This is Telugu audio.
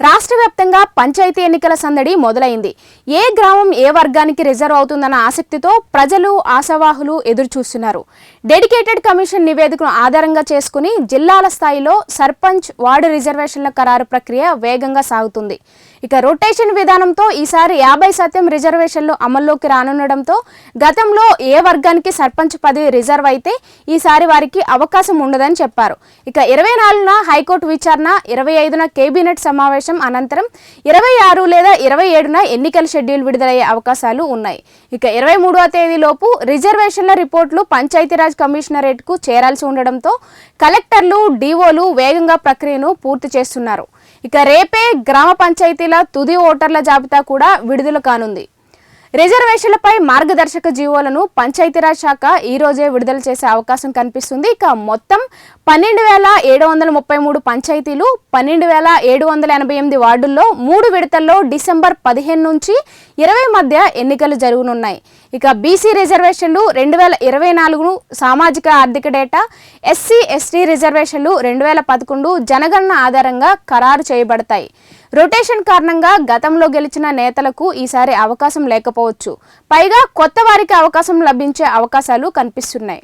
రాష్ట్ర వ్యాప్తంగా పంచాయతీ ఎన్నికల సందడి మొదలైంది. ఏ గ్రామం ఏ వర్గానికి రిజర్వ్ అవుతుందన్న ఆసక్తితో ప్రజలు ఆశావాహులు ఎదురుచూస్తున్నారు. డెడికేటెడ్ కమిషన్ నివేదికను ఆధారంగా చేసుకుని జిల్లాల స్థాయిలో సర్పంచ్ వార్డు రిజర్వేషన్ల ఖరారు ప్రక్రియ వేగంగా సాగుతుంది. ఇక రొటేషన్ విధానంతో ఈసారి యాభై శాతం రిజర్వేషన్లు అమల్లోకి రానుండడంతో గతంలో ఏ వర్గానికి సర్పంచ్ పదవి రిజర్వ్ అయితే ఈసారి వారికి అవకాశం ఉండదని చెప్పారు. ఇక ఇరవై నాలుగున హైకోర్టు విచారణ ఇరవై ఐదున కేబినెట్ సమావేశం అనంతరం ఇరవై ఆరు లేదా ఇరవై ఏడున ఎన్నికల షెడ్యూల్ విడుదలయ్యే అవకాశాలు ఉన్నాయి. ఇక ఇరవై మూడవ తేదీలోపు రిజర్వేషన్ల రిపోర్టులు పంచాయతీరాజ్ కమిషనరేట్కు చేరాల్సి ఉండడంతో కలెక్టర్లు డీఓలు వేగంగా ప్రక్రియను పూర్తి చేస్తున్నారు. ఇక రేపే గ్రామ పంచాయతీల తుది ఓటర్ల జాబితా కూడా విడుదల కానుంది. రిజర్వేషన్లపై మార్గదర్శక జీవోలను పంచాయతీరాజ్ శాఖ ఈ రోజే విడుదల చేసే అవకాశం కనిపిస్తుంది. ఇక మొత్తం పన్నెండు వేల ఏడు వందల ముప్పై మూడు పంచాయతీలు పన్నెండు వేల ఏడు వందల ఎనభై ఎనిమిది వార్డుల్లో మూడు విడతల్లో డిసెంబర్ పదిహేను నుంచి ఇరవై మధ్య ఎన్నికలు జరగనున్నాయి. ఇక బీసీ రిజర్వేషన్లు రెండు వేల ఇరవై నాలుగు సామాజిక ఆర్థిక డేటా ఎస్సీ ఎస్టీ రిజర్వేషన్లు రెండు వేల పదకొండు జనగణన ఆధారంగా ఖరారు చేయబడతాయి. రొటేషన్ కారణంగా గతంలో గెలిచిన నేతలకు ఈసారి అవకాశం లేకపోవచ్చు పైగా కొత్త వారికి అవకాశం లభించే అవకాశాలు కనిపిస్తున్నాయి.